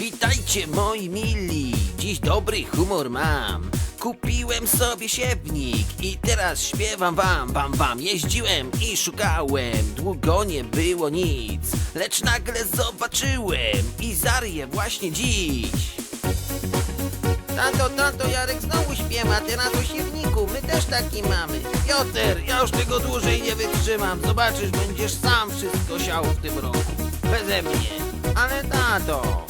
Witajcie moi mili, dziś dobry humor mam. Kupiłem sobie siewnik i teraz śpiewam wam, wam, wam. Jeździłem i szukałem, długo nie było nic. Lecz nagle zobaczyłem i zarię właśnie dziś. Tato, tato, Jarek znowu śpiewa, teraz o siewniku, my też taki mamy. Piotr, ja już tego dłużej nie wytrzymam, zobaczysz, będziesz sam wszystko siał w tym roku. Beze mnie. Ale tato...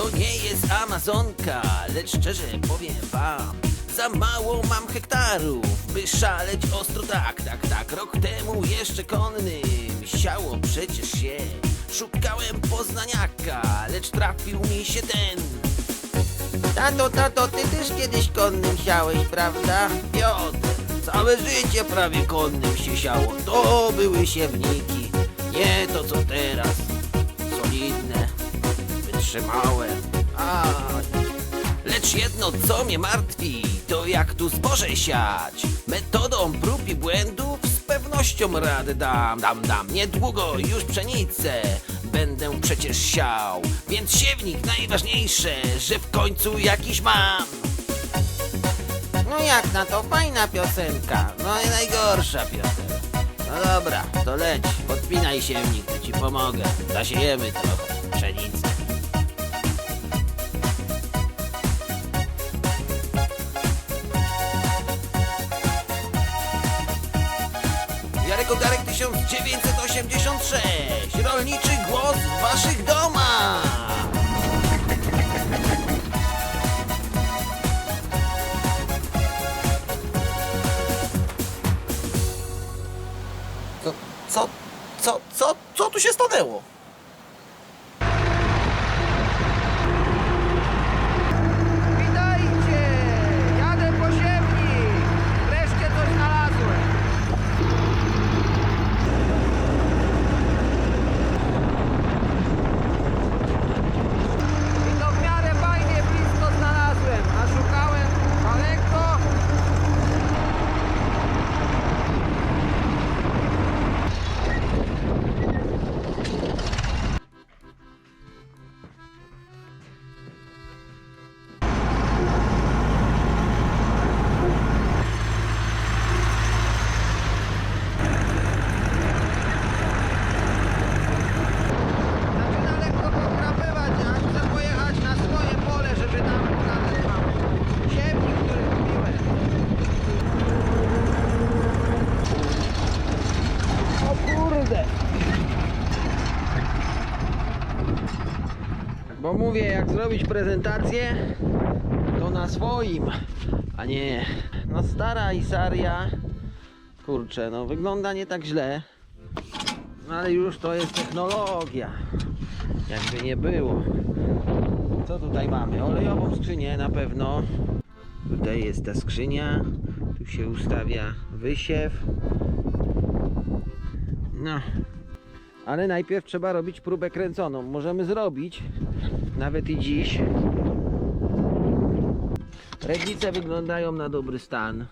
To nie jest Amazonka, lecz szczerze powiem wam Za mało mam hektarów, by szaleć ostro. Tak, tak, tak Rok temu jeszcze konnym siało przecież się. Szukałem poznaniaka, lecz trafił mi się ten. Tato, tato, ty też kiedyś konnym siałeś, prawda? Piotr, całe życie prawie konnym się siało. To były siewniki, nie to co teraz wytrzymałem. Aj. Lecz jedno, co mnie martwi, to jak tu zboże siać. Metodą prób i błędów z pewnością radę dam, dam, dam. Niedługo już pszenicę będę przecież siał. Więc siewnik najważniejsze, że w końcu jakiś mam. No jak na to fajna piosenka, no i najgorsza Piotr. No dobra, to leć, podpinaj siewnik, to ci pomogę. Zasiejemy trochę pszenicy. 1986 Rolniczy głos w waszych domach Co, co, co, co, co tu się stanęło? Bo mówię, jak zrobić prezentację, to na swoim, a nie no stara Isaria. Kurczę, no wygląda nie tak źle. No ale już to jest technologia. Jakby nie było. Co tutaj mamy? Olejową skrzynię na pewno. Tutaj jest ta skrzynia. Tu się ustawia wysiew. No. Ale najpierw trzeba robić próbę kręconą. Możemy zrobić nawet i dziś. Ręcznice wyglądają na dobry stan.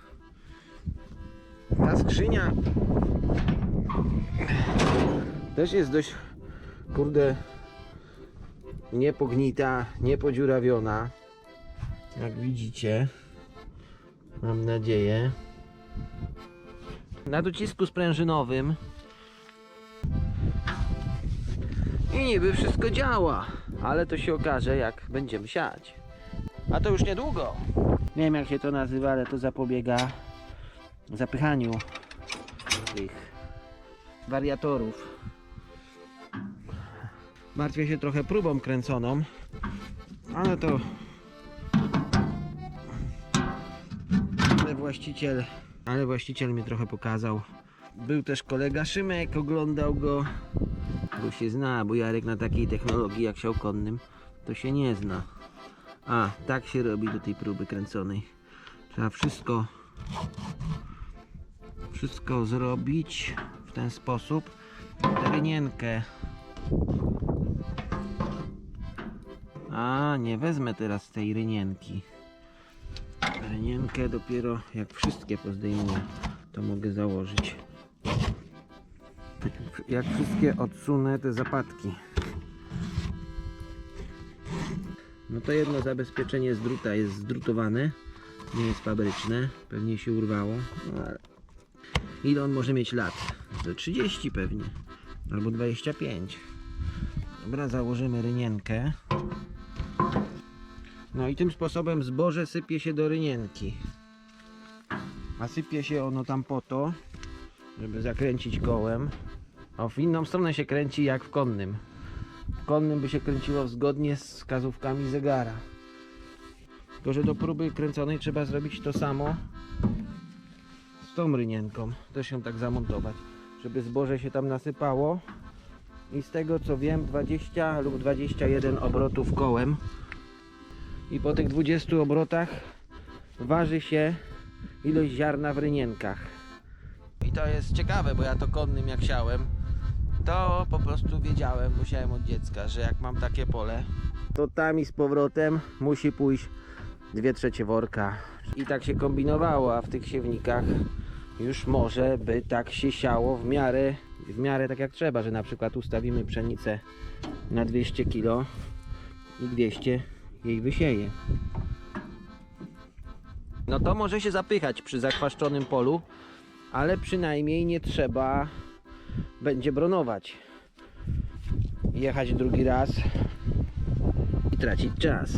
Ta skrzynia też jest dość, kurde, niepognita, niepodziurawiona. Jak widzicie, mam nadzieję. Na docisku sprężynowym. I niby wszystko działa, ale to się okaże jak będziemy siać. A to już niedługo. Nie wiem jak się to nazywa, ale to zapobiega zapychaniu tych wariatorów. Martwię się trochę próbą kręconą, ale to ale właściciel, ale właściciel mi trochę pokazał. Był też kolega Szymek, oglądał go, bo się zna, bo Jarek na takiej technologii jak siał konnym to się nie zna. A, tak się robi do tej próby kręconej. Trzeba wszystko wszystko zrobić w ten sposób. Rynienkę. A, nie wezmę teraz tej rynienki. Rynienkę dopiero jak wszystkie pozdejmuję, to mogę założyć. Jak wszystkie odsunę te zapadki. No to jedno zabezpieczenie z druta jest zdrutowane, nie jest fabryczne, pewnie się urwało. No ile on może mieć lat? Ze 30 pewnie, albo 25. Dobra, założymy rynienkę. No i tym sposobem zboże sypie się do rynienki. A sypie się ono tam po to, żeby zakręcić kołem. A w inną stronę się kręci jak w konnym. W konnym by się kręciło zgodnie z wskazówkami zegara. Tylko, że do próby kręconej trzeba zrobić to samo z tą rynienką. Też ją tak zamontować, żeby zboże się tam nasypało. I z tego co wiem 20 lub 21 obrotów kołem. I po tych 20 obrotach waży się ilość ziarna w rynienkach. I to jest ciekawe, bo ja to konnym jak siałem, to po prostu wiedziałem, musiałem od dziecka, że jak mam takie pole, to tam i z powrotem musi pójść dwie trzecie worka. I tak się kombinowało, a w tych siewnikach już może by tak się siało w miarę, w miarę tak jak trzeba, że na przykład ustawimy pszenicę na 200 kg i 200 jej wysieje. No to może się zapychać przy zakwaszczonym polu, ale przynajmniej nie trzeba będzie bronować. Jechać drugi raz i tracić czas.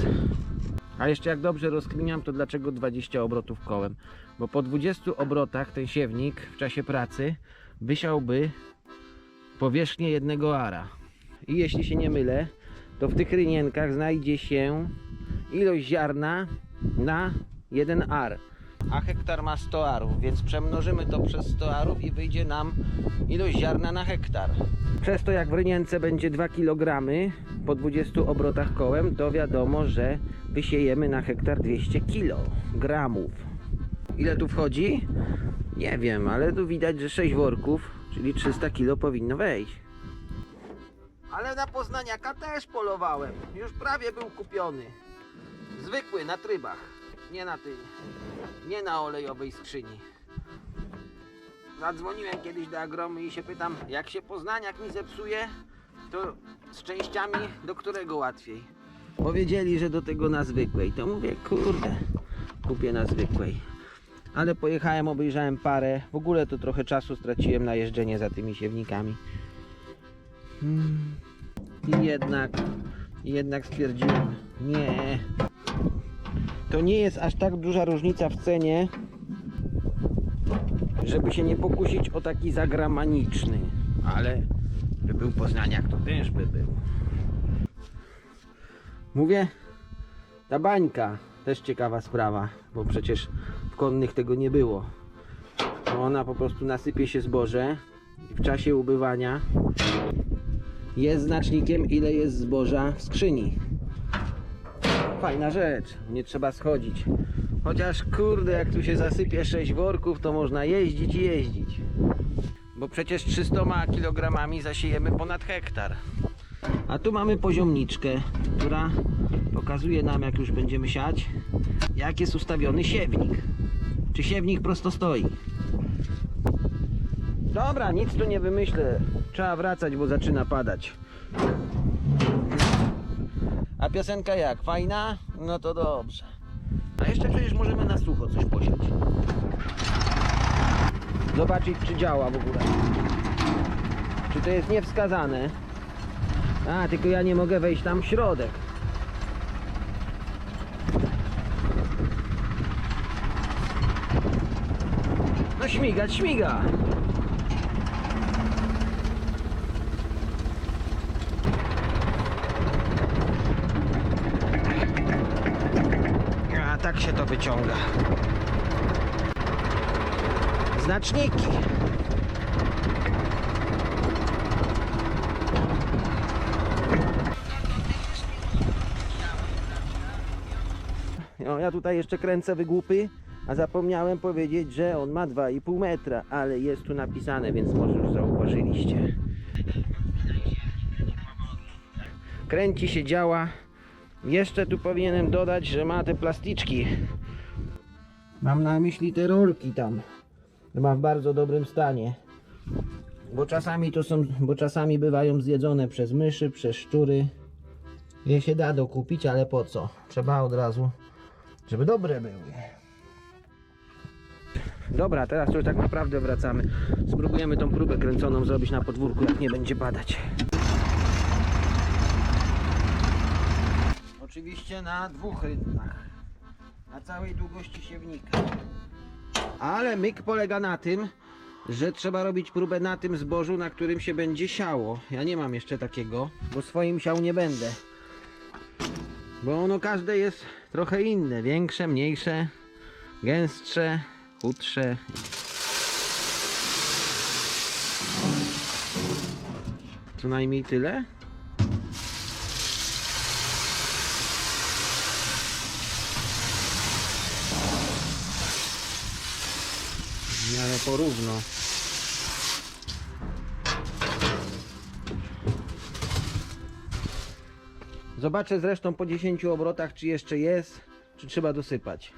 A jeszcze jak dobrze rozkminiam, to dlaczego 20 obrotów kołem? Bo po 20 obrotach ten siewnik w czasie pracy wysiałby powierzchnię jednego ara. I jeśli się nie mylę, to w tych rynienkach znajdzie się ilość ziarna na jeden ar. A hektar ma 100 arów, więc przemnożymy to przez 100 arów i wyjdzie nam ilość ziarna na hektar. Przez to jak w rynience będzie 2 kg po 20 obrotach kołem, to wiadomo, że wysiejemy na hektar 200 kg. Ile tu wchodzi? Nie wiem, ale tu widać, że 6 worków, czyli 300 kg powinno wejść. Ale na Poznaniaka też polowałem. Już prawie był kupiony. Zwykły, na trybach. Nie na tej. Nie na olejowej skrzyni. Zadzwoniłem kiedyś do Agromy i się pytam, jak się Poznaniak mi zepsuje, to z częściami do którego łatwiej? Powiedzieli, że do tego na zwykłej. To mówię, kurde, kupię na zwykłej. Ale pojechałem, obejrzałem parę. W ogóle to trochę czasu straciłem na jeżdżenie za tymi siewnikami. Hmm. I jednak, jednak stwierdziłem, nie to nie jest aż tak duża różnica w cenie, żeby się nie pokusić o taki zagramaniczny, ale by był Poznaniak, to też by był. Mówię, ta bańka też ciekawa sprawa, bo przecież w konnych tego nie było. Ona po prostu nasypie się zboże i w czasie ubywania jest znacznikiem ile jest zboża w skrzyni. Fajna rzecz, nie trzeba schodzić. Chociaż kurde, jak tu się zasypie 6 worków, to można jeździć i jeździć. Bo przecież 300 kg zasiejemy ponad hektar. A tu mamy poziomniczkę, która pokazuje nam, jak już będziemy siać, jak jest ustawiony siewnik. Czy siewnik prosto stoi. Dobra, nic tu nie wymyślę. Trzeba wracać, bo zaczyna padać. A piosenka jak? Fajna? No to dobrze. A jeszcze przecież możemy na sucho coś posiać. Zobaczyć, czy działa w ogóle. Czy to jest niewskazane. A, tylko ja nie mogę wejść tam w środek. No śmigać, śmiga. A tak się to wyciąga. Znaczniki. No, ja tutaj jeszcze kręcę wygłupy, a zapomniałem powiedzieć, że on ma 2,5 metra, ale jest tu napisane, więc może już zauważyliście. Kręci się, działa. Jeszcze tu powinienem dodać, że ma te plasticzki. Mam na myśli te rolki tam. Ma w bardzo dobrym stanie. Bo czasami to są, bo czasami bywają zjedzone przez myszy, przez szczury. Je się da dokupić, ale po co? Trzeba od razu, żeby dobre były. Dobra, teraz już tak naprawdę wracamy. Spróbujemy tą próbę kręconą zrobić na podwórku, jak nie będzie padać. Oczywiście na dwóch rytmach. Na całej długości siewnika. Ale myk polega na tym, że trzeba robić próbę na tym zbożu, na którym się będzie siało. Ja nie mam jeszcze takiego, bo swoim siał nie będę. Bo ono każde jest trochę inne. Większe, mniejsze, gęstsze, chudsze. Co najmniej tyle? Porówno. Zobaczę zresztą po 10 obrotach, czy jeszcze jest, czy trzeba dosypać.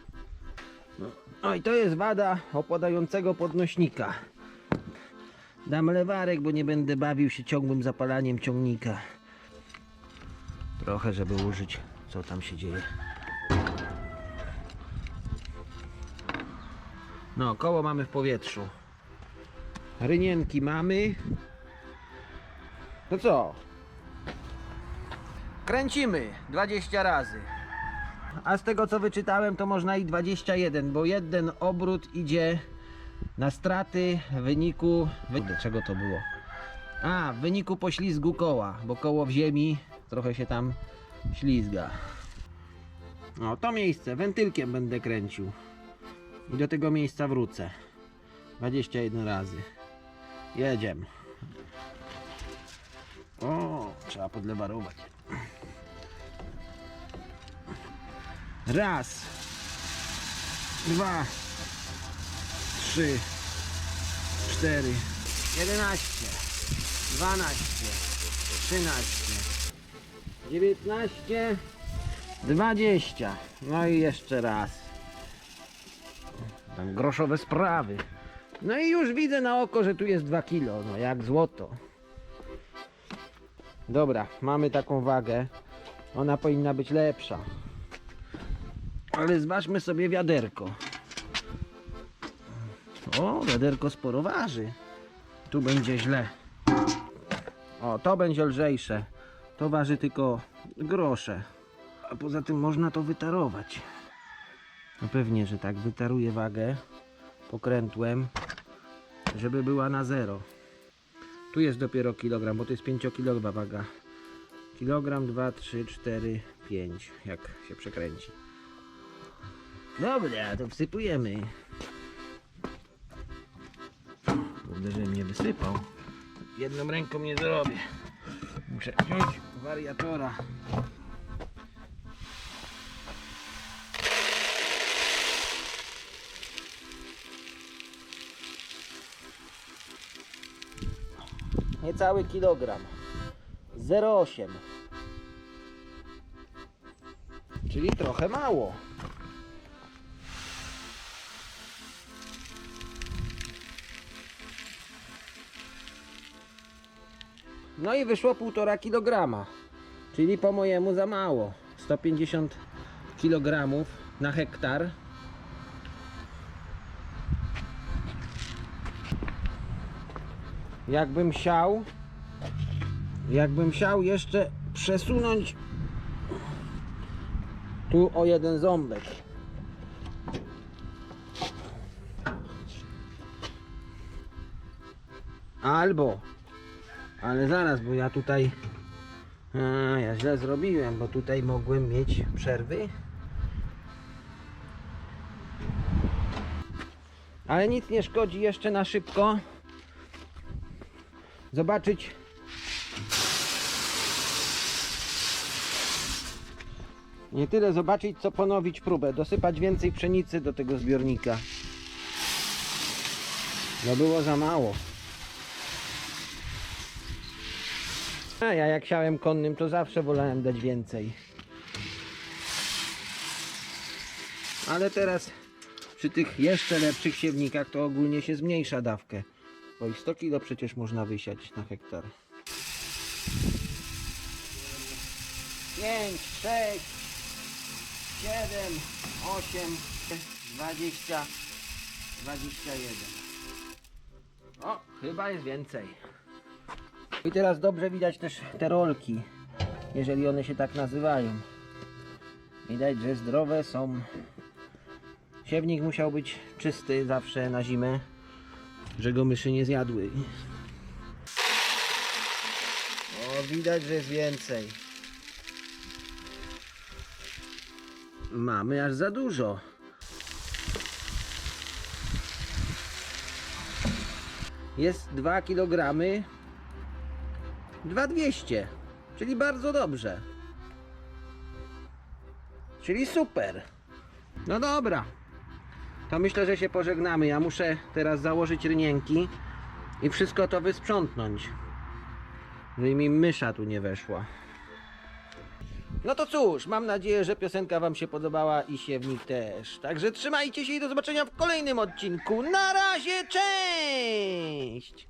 No, no i to jest wada opadającego podnośnika. Dam lewarek, bo nie będę bawił się ciągłym zapalaniem ciągnika. Trochę, żeby użyć, co tam się dzieje. No, koło mamy w powietrzu. Rynienki mamy. To co? Kręcimy 20 razy. A z tego co wyczytałem, to można i 21, bo jeden obrót idzie na straty w wyniku. Wy... Czego to było? A, w wyniku poślizgu koła, bo koło w ziemi trochę się tam ślizga. No, to miejsce wentylkiem będę kręcił. I do tego miejsca wrócę. 21 razy. Jedziemy. O, trzeba podlewarować. Raz. Dwa. Trzy. Cztery. Jedenaście. Dwanaście. Trzynaście. Dziewiętnaście. Dwadzieścia. No i jeszcze raz. Tam groszowe sprawy. No i już widzę na oko, że tu jest 2 kilo. No jak złoto. Dobra, mamy taką wagę. Ona powinna być lepsza. Ale zważmy sobie wiaderko. O, wiaderko sporo waży. Tu będzie źle. O, to będzie lżejsze. To waży tylko grosze. A poza tym można to wytarować. No pewnie, że tak. Wytaruję wagę pokrętłem, żeby była na zero. Tu jest dopiero kilogram, bo to jest 5-kilowa waga. Kilogram, 2, 3, 4, 5, jak się przekręci. Dobra, to wsypujemy. Kurde, że mnie wysypał. Jedną ręką nie zrobię. Muszę wziąć wariatora. Niecały kilogram. 0,8. Czyli trochę mało. No i wyszło 1,5 kg. Czyli po mojemu za mało. 150 kg na hektar. Jakbym siał, jakbym siał jeszcze przesunąć tu o jeden ząbek. Albo, ale zaraz, bo ja tutaj, a, ja źle zrobiłem, bo tutaj mogłem mieć przerwy. Ale nic nie szkodzi jeszcze na szybko zobaczyć. Nie tyle zobaczyć co ponowić próbę. Dosypać więcej pszenicy do tego zbiornika. No było za mało. A ja jak siałem konnym to zawsze wolałem dać więcej. Ale teraz przy tych jeszcze lepszych siewnikach to ogólnie się zmniejsza dawkę bo i 100 kg przecież można wysiać na hektar. 5, 6, 7, 8, 20, 21. O, chyba jest więcej. I teraz dobrze widać też te rolki, jeżeli one się tak nazywają. Widać, że zdrowe są. Siewnik musiał być czysty zawsze na zimę, że go myszy nie zjadły. O, widać, że jest więcej. Mamy aż za dużo. Jest 2 kg 2200, czyli bardzo dobrze. Czyli super. No dobra. To myślę, że się pożegnamy. Ja muszę teraz założyć rynienki i wszystko to wysprzątnąć. Żeby mi mysza tu nie weszła. No to cóż, mam nadzieję, że piosenka Wam się podobała i siewnik też. Także trzymajcie się i do zobaczenia w kolejnym odcinku. Na razie, cześć!